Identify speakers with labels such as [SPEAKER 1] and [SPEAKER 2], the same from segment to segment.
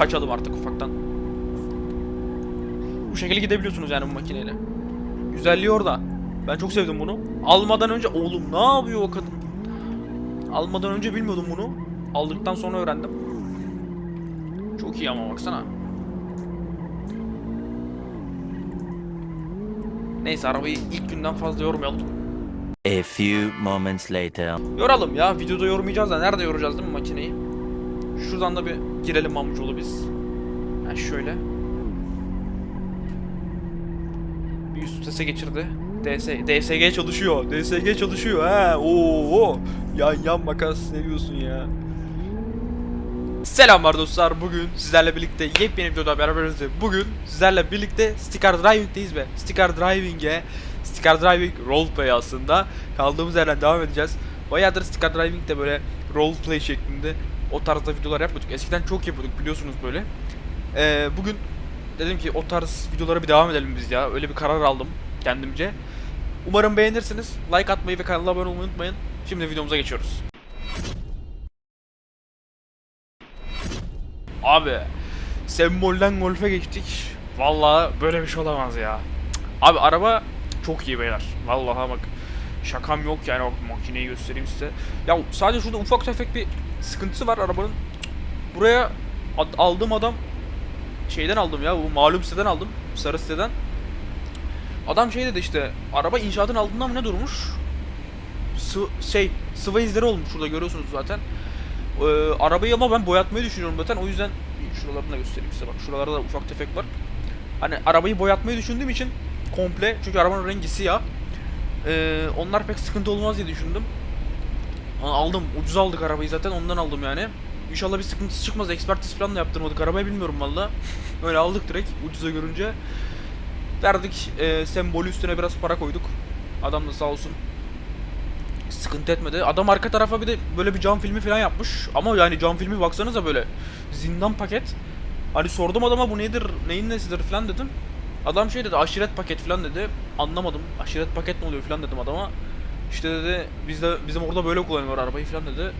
[SPEAKER 1] kaçalım artık ufaktan. Bu şekilde gidebiliyorsunuz yani bu makineyle. Güzelliği orada. Ben çok sevdim bunu. Almadan önce oğlum ne yapıyor o kadın? Almadan önce bilmiyordum bunu. Aldıktan sonra öğrendim. Çok iyi ama baksana. Neyse arabayı ilk günden fazla yormayalım.
[SPEAKER 2] A few moments later.
[SPEAKER 1] Yoralım ya. Videoda yormayacağız da nerede yoracağız değil mi makineyi? Şuradan da bir girelim amcaoğlu biz. Ha şöyle. Bir üst sese geçirdi. DS, DSG çalışıyor. DSG çalışıyor ha. Oo. Yan yan makas ne diyorsun ya? Selamlar dostlar. Bugün sizlerle birlikte yepyeni bir videoda beraberiz. ve Bugün sizlerle birlikte Sticker Driving'deyiz ve Sticker Driving'e Sticker Driving Roleplay aslında kaldığımız yerden devam edeceğiz. Bayağıdır Sticker Driving'de böyle roleplay şeklinde o tarzda videolar yapıyorduk. Eskiden çok yapıyorduk biliyorsunuz böyle. Ee, bugün dedim ki o tarz videolara bir devam edelim biz ya. Öyle bir karar aldım kendimce. Umarım beğenirsiniz. Like atmayı ve kanala abone olmayı unutmayın. Şimdi videomuza geçiyoruz. Abi sembolden golfe geçtik. Vallahi böyle bir şey olamaz ya. Abi araba çok iyi beyler. Vallahi bak şakam yok yani bak makineyi göstereyim size. Ya sadece şurada ufak tefek bir sıkıntısı var arabanın. Buraya aldığım adam şeyden aldım ya bu malum siteden aldım. Sarı siteden. Adam şey dedi işte araba inşaatın altında mı ne durmuş? Sı şey sıva izleri olmuş şurada görüyorsunuz zaten. Ee, arabayı ama ben boyatmayı düşünüyorum zaten. O yüzden şuralarını da göstereyim size bak. Şuralarda da ufak tefek var. Hani arabayı boyatmayı düşündüğüm için komple çünkü arabanın rengi siyah. Ee, onlar pek sıkıntı olmaz diye düşündüm. Aldım. Ucuz aldık arabayı zaten ondan aldım yani. İnşallah bir sıkıntısı çıkmaz. Ekspertiz falan da yaptırmadık. Arabayı bilmiyorum valla. Öyle aldık direkt ucuza görünce. Verdik. E, sembolü üstüne biraz para koyduk. Adam da sağ olsun sıkıntı etmedi. Adam arka tarafa bir de böyle bir cam filmi falan yapmış. Ama yani cam filmi baksanıza böyle zindan paket. Hani sordum adama bu nedir, neyin nesidir falan dedim. Adam şey dedi aşiret paket falan dedi. Anlamadım. Aşiret paket ne oluyor falan dedim adama. İşte dedi bizde bizim orada böyle kullanıyor arabayı falan dedi.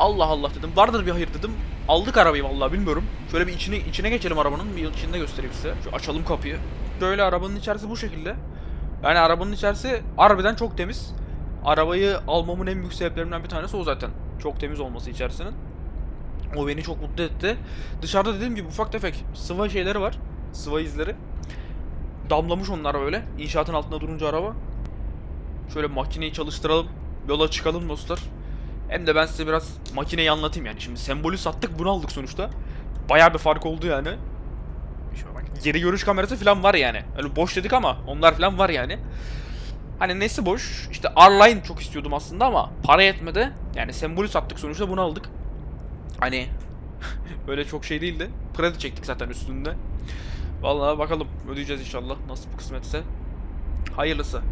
[SPEAKER 1] Allah Allah dedim. Vardır bir hayır dedim. Aldık arabayı vallahi bilmiyorum. Şöyle bir içine içine geçelim arabanın. Bir içinde göstereyim size. Şu açalım kapıyı. Şöyle arabanın içerisi bu şekilde. Yani arabanın içerisi harbiden çok temiz. Arabayı almamın en büyük sebeplerinden bir tanesi o zaten. Çok temiz olması içerisinin. O beni çok mutlu etti. Dışarıda dediğim gibi ufak tefek sıva şeyleri var. Sıva izleri. Damlamış onlar böyle. İnşaatın altında durunca araba. Şöyle makineyi çalıştıralım. Yola çıkalım dostlar. Hem de ben size biraz makineyi anlatayım yani. Şimdi sembolü sattık bunu aldık sonuçta. Bayağı bir fark oldu yani. Geri görüş kamerası falan var yani. Öyle boş dedik ama onlar falan var yani. Hani nesi boş? İşte R-Line çok istiyordum aslında ama para yetmedi. Yani sembolü sattık sonuçta bunu aldık. Hani böyle çok şey değildi. Kredi çektik zaten üstünde. Vallahi bakalım ödeyeceğiz inşallah nasıl bu kısmetse. Hayırlısı.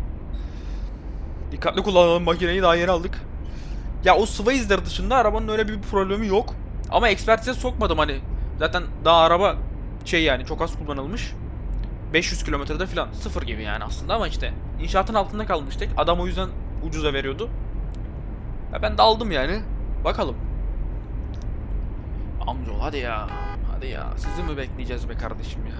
[SPEAKER 1] Dikkatli kullanalım makineyi daha yeni aldık. Ya o sıva izleri dışında arabanın öyle bir problemi yok. Ama ekspertize sokmadım hani. Zaten daha araba şey yani çok az kullanılmış. 500 kilometrede falan. Sıfır gibi yani aslında ama işte inşaatın altında kalmıştık. Adam o yüzden ucuza veriyordu. Ya ben de aldım yani. Bakalım. Amcaoğlu hadi ya. Hadi ya. Sizi mi bekleyeceğiz be kardeşim ya?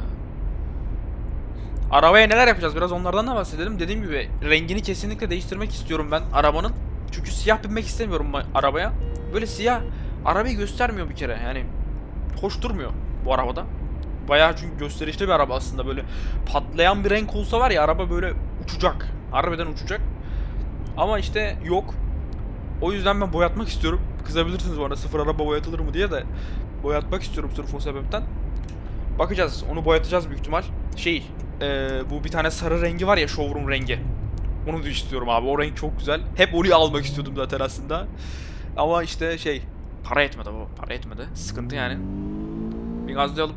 [SPEAKER 1] Arabaya neler yapacağız biraz onlardan da bahsedelim. Dediğim gibi rengini kesinlikle değiştirmek istiyorum ben arabanın. Çünkü siyah binmek istemiyorum arabaya. Böyle siyah arabayı göstermiyor bir kere yani. Hoş durmuyor bu arabada. Bayağı çünkü gösterişli bir araba aslında böyle patlayan bir renk olsa var ya araba böyle uçacak. Harbiden uçacak. Ama işte yok. O yüzden ben boyatmak istiyorum. Kızabilirsiniz bana sıfır araba boyatılır mı diye de boyatmak istiyorum sırf o sebepten. Bakacağız. Onu boyatacağız büyük ihtimal. Şey, eee, bu bir tane sarı rengi var ya showroom rengi. Onu da istiyorum abi. O renk çok güzel. Hep onu almak istiyordum zaten aslında. Ama işte şey, para etmedi bu. Para etmedi. Sıkıntı yani. Bir gazlayalım.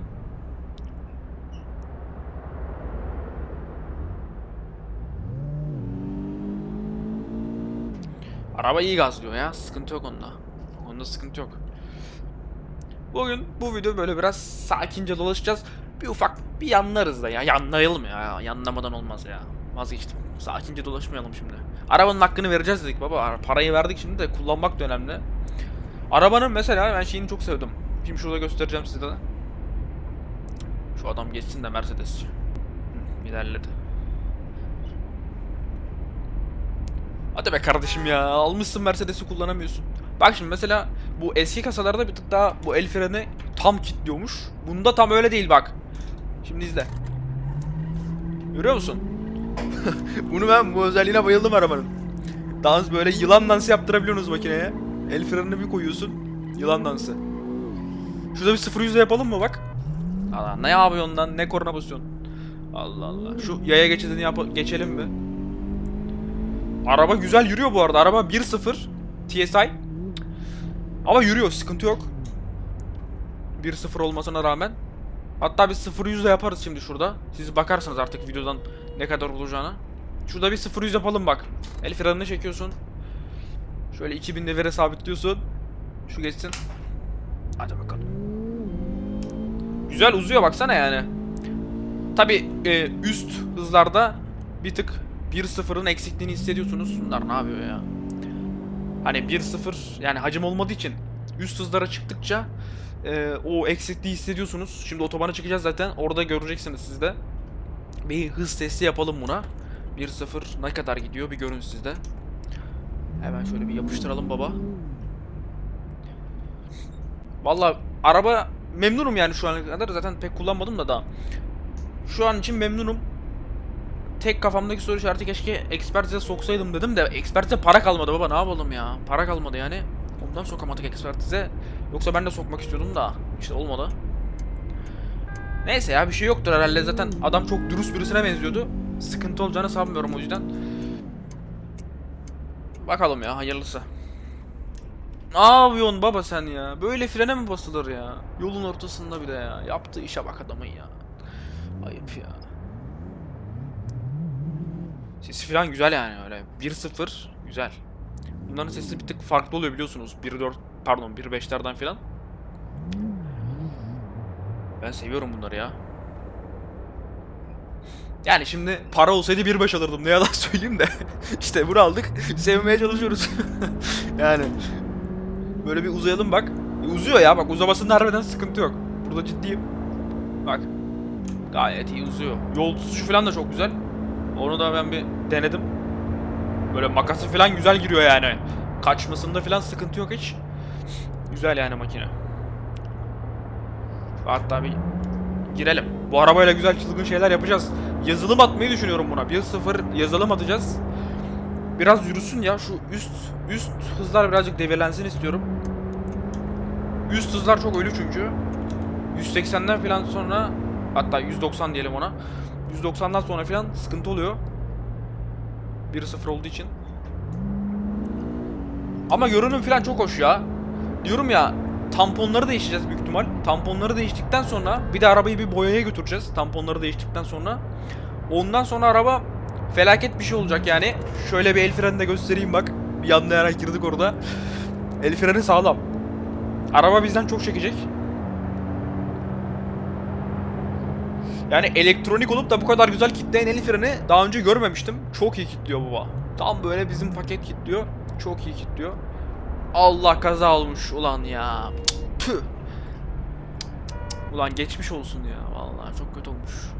[SPEAKER 1] Araba iyi gazlıyor ya. Sıkıntı yok onda. Onda sıkıntı yok. Bugün bu video böyle biraz sakince dolaşacağız. Bir ufak bir yanlarız da ya. Yanlayalım ya. Yanlamadan olmaz ya. Vazgeçtim. Sakince dolaşmayalım şimdi. Arabanın hakkını vereceğiz dedik baba. Ara- Parayı verdik şimdi de kullanmak da önemli. Arabanın mesela ben şeyini çok sevdim. Şimdi şurada göstereceğim size de. Şu adam geçsin de Mercedes. Hı, ilerledi. Hadi be kardeşim ya. Almışsın Mercedes'i kullanamıyorsun. Bak şimdi mesela bu eski kasalarda bir tık daha bu el freni tam kilitliyormuş. Bunda tam öyle değil bak. Şimdi izle. Görüyor musun? Bunu ben bu özelliğine bayıldım arabanın. Dans böyle yılan dansı yaptırabiliyorsunuz makineye. El frenini bir koyuyorsun. Yılan dansı. Şurada bir 0 yüzde yapalım mı bak. Allah ne yapıyorsun lan ne korna basıyorsun. Allah Allah. Şu yaya geçidini yap geçelim mi? Araba güzel yürüyor bu arada. Araba 1.0 TSI. Ama yürüyor sıkıntı yok. 1.0 olmasına rağmen. Hatta bir 0 yüzde yaparız şimdi şurada. Siz bakarsınız artık videodan ne kadar olacağına. Şurada bir 0 yüz yapalım bak. El frenini çekiyorsun. Şöyle 2000 devire sabitliyorsun. Şu geçsin. Hadi bakalım. Güzel uzuyor baksana yani. Tabi üst hızlarda bir tık 1.0'ın eksikliğini hissediyorsunuz. Bunlar ne yapıyor ya? Hani 1.0 yani hacim olmadığı için üst hızlara çıktıkça e, o eksikliği hissediyorsunuz. Şimdi otobana çıkacağız zaten. Orada göreceksiniz siz de. Bir hız testi yapalım buna. 1.0 ne kadar gidiyor bir görün siz de. Hemen şöyle bir yapıştıralım baba. Valla araba memnunum yani şu ana kadar. Zaten pek kullanmadım da daha. Şu an için memnunum. Tek kafamdaki soru işareti keşke ekspertize soksaydım dedim de ekspertize para kalmadı baba ne yapalım ya. Para kalmadı yani. Ondan sokamadık ekspertize. Yoksa ben de sokmak istiyordum da işte olmadı. Neyse ya bir şey yoktur herhalde zaten adam çok dürüst birisine benziyordu. Sıkıntı olacağını sanmıyorum o yüzden. Bakalım ya hayırlısı. Ne yapıyorsun baba sen ya? Böyle frene mi basılır ya? Yolun ortasında bir de ya. Yaptığı işe bak adamın ya. Ayıp ya. Sesi falan güzel yani öyle. 1-0 güzel. Bunların sesi bir tık farklı oluyor biliyorsunuz. 1-4 pardon 1-5'lerden falan. Ben seviyorum bunları ya. Yani şimdi para olsaydı 1.5 alırdım ne yalan söyleyeyim de. işte bunu aldık. Sevmeye çalışıyoruz. yani. Böyle bir uzayalım bak. E, uzuyor ya bak uzamasında harbiden sıkıntı yok. Burada ciddiyim. Bak. Gayet iyi uzuyor. Yol tutuşu falan da çok güzel. Onu da ben bir denedim. Böyle makası falan güzel giriyor yani. Kaçmasında falan sıkıntı yok hiç. Güzel yani makine. Hatta bir girelim. Bu arabayla güzel çılgın şeyler yapacağız. Yazılım atmayı düşünüyorum buna. 1.0 yazılım atacağız. Biraz yürüsün ya şu üst üst hızlar birazcık devirlensin istiyorum. Üst hızlar çok ölü çünkü. 180'den falan sonra hatta 190 diyelim ona. 190'dan sonra falan sıkıntı oluyor. 1.0 olduğu için. Ama görünüm falan çok hoş ya. Diyorum ya tamponları değişeceğiz büyük ihtimal. Tamponları değiştikten sonra bir de arabayı bir boyaya götüreceğiz. Tamponları değiştikten sonra. Ondan sonra araba felaket bir şey olacak yani. Şöyle bir el freni de göstereyim bak. Yanlayarak girdik orada. El freni sağlam. Araba bizden çok çekecek. Yani elektronik olup da bu kadar güzel kitleyen el freni daha önce görmemiştim. Çok iyi kitliyor baba. Tam böyle bizim paket kitliyor. Çok iyi kitliyor. Allah kaza olmuş ulan ya. Tüh. Ulan geçmiş olsun ya. Vallahi çok kötü olmuş.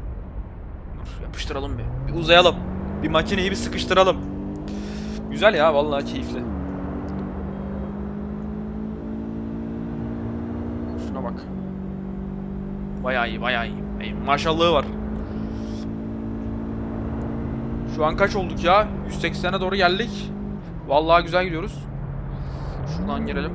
[SPEAKER 1] Dur yapıştıralım bir. Bir uzayalım. Bir makineyi bir sıkıştıralım. Güzel ya vallahi keyifli. Şuna bak. Bayağı iyi, bayağı iyi. Maşallahı var. Şu an kaç olduk ya? 180'e doğru geldik. Vallahi güzel gidiyoruz. Şuradan girelim.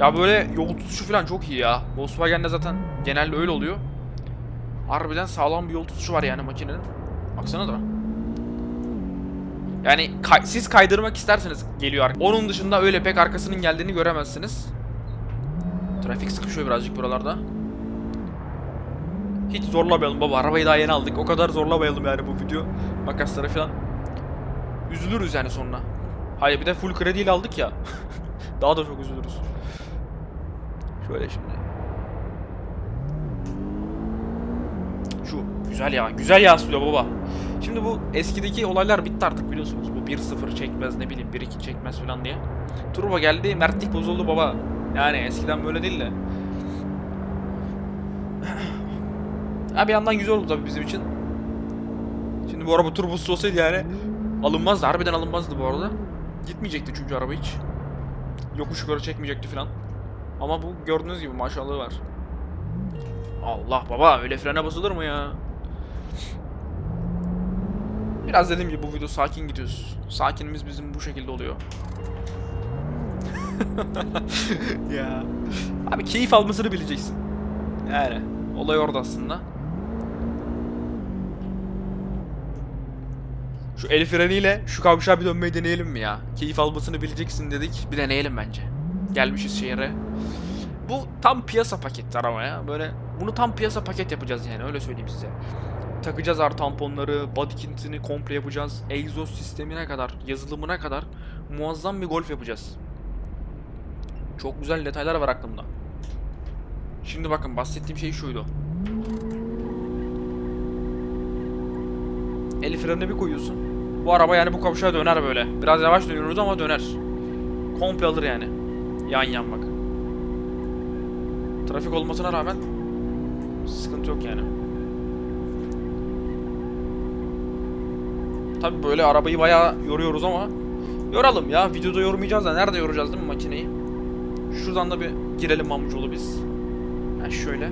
[SPEAKER 1] Ya böyle yol tutuşu falan çok iyi ya. Volkswagen'de zaten genelde öyle oluyor. Harbiden sağlam bir yol tutuşu var yani makinenin. Baksana da. Yani kay- siz kaydırmak isterseniz geliyor. Onun dışında öyle pek arkasının geldiğini göremezsiniz. Trafik sıkışıyor birazcık buralarda. Hiç zorlamayalım baba. Arabayı daha yeni aldık. O kadar zorlamayalım yani bu video. Makasları falan. Üzülürüz yani sonra. Hayır bir de full krediyle aldık ya. daha da çok üzülürüz. Şöyle şimdi. Şu güzel ya. Güzel yansıyor baba. Şimdi bu eskideki olaylar bitti artık biliyorsunuz. Bu 1-0 çekmez ne bileyim 1-2 çekmez falan diye. Turbo geldi. Mertlik bozuldu baba. Yani eskiden böyle değil de. Ha bir yandan güzel oldu tabii bizim için. Şimdi bu araba turbosuz olsaydı yani alınmazdı. Harbiden alınmazdı bu arada. Gitmeyecekti çünkü araba hiç. Yokuş yukarı çekmeyecekti falan. Ama bu gördüğünüz gibi maşallahı var. Allah baba öyle frene basılır mı ya? Biraz dediğim gibi bu video sakin gidiyoruz. Sakinimiz bizim bu şekilde oluyor. ya. Abi keyif almasını bileceksin. Yani olay orada aslında. Şu el freniyle şu kavşağa bir dönmeyi deneyelim mi ya? Keyif almasını bileceksin dedik. Bir deneyelim bence. Gelmişiz şehre. Bu tam piyasa paketi araba ya. Böyle bunu tam piyasa paket yapacağız yani öyle söyleyeyim size. Takacağız ar tamponları, body kitini komple yapacağız. Egzoz sistemine kadar, yazılımına kadar muazzam bir golf yapacağız. Çok güzel detaylar var aklımda. Şimdi bakın bahsettiğim şey şuydu. El frenine bir koyuyorsun. Bu araba yani bu kavşağa döner böyle. Biraz yavaş dönüyoruz ama döner. Komple alır yani. Yan yan bak. Trafik olmasına rağmen sıkıntı yok yani. Tabi böyle arabayı bayağı yoruyoruz ama yoralım ya. Videoda yormayacağız da nerede yoracağız değil mi makineyi? Şuradan da bir girelim Mamucoğlu biz. Ha şöyle.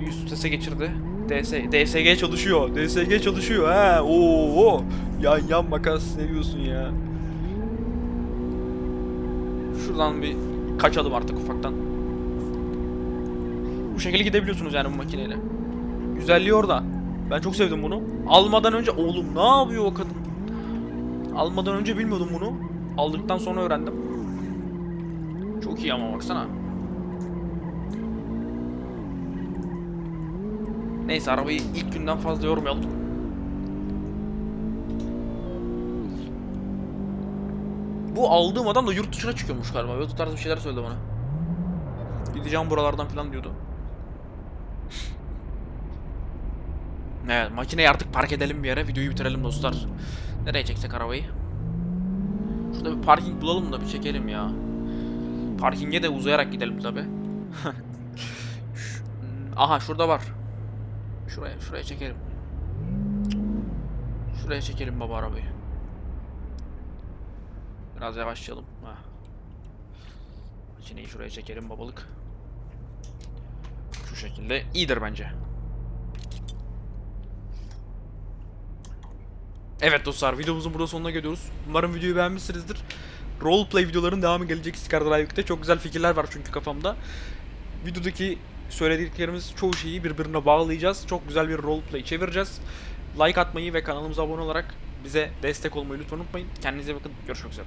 [SPEAKER 1] Bir üst sese geçirdi. DS, DSG çalışıyor. DSG çalışıyor ha. Oo. Yan yan makas seviyorsun ya. Şuradan bir kaçalım artık ufaktan. Bu şekilde gidebiliyorsunuz yani bu makineyle. Güzelliği orada. Ben çok sevdim bunu. Almadan önce oğlum ne yapıyor o kadın? Almadan önce bilmiyordum bunu. Aldıktan sonra öğrendim. Çok iyi ama baksana. Neyse arabayı ilk günden fazla yormayalım. Bu aldığım adam da yurt dışına çıkıyormuş galiba. Böyle tarz bir şeyler söyledi bana. Gideceğim buralardan falan diyordu. Evet makineyi artık park edelim bir yere. Videoyu bitirelim dostlar. Nereye çeksek arabayı? Şurada bir parking bulalım da bir çekelim ya. Parkinge de uzayarak gidelim tabi. Aha şurada var. Şuraya şuraya çekelim. Şuraya çekelim baba arabayı. Biraz yavaşlayalım. Ha. Makineyi şuraya çekelim babalık. Şu şekilde iyidir bence. Evet dostlar videomuzun burada sonuna geliyoruz. Umarım videoyu beğenmişsinizdir. Roleplay videoların devamı gelecek Skydrive'de. Çok güzel fikirler var çünkü kafamda. Videodaki söylediklerimiz çoğu şeyi birbirine bağlayacağız. Çok güzel bir roleplay çevireceğiz. Like atmayı ve kanalımıza abone olarak bize destek olmayı lütfen unutmayın. Kendinize bakın. Görüşmek üzere.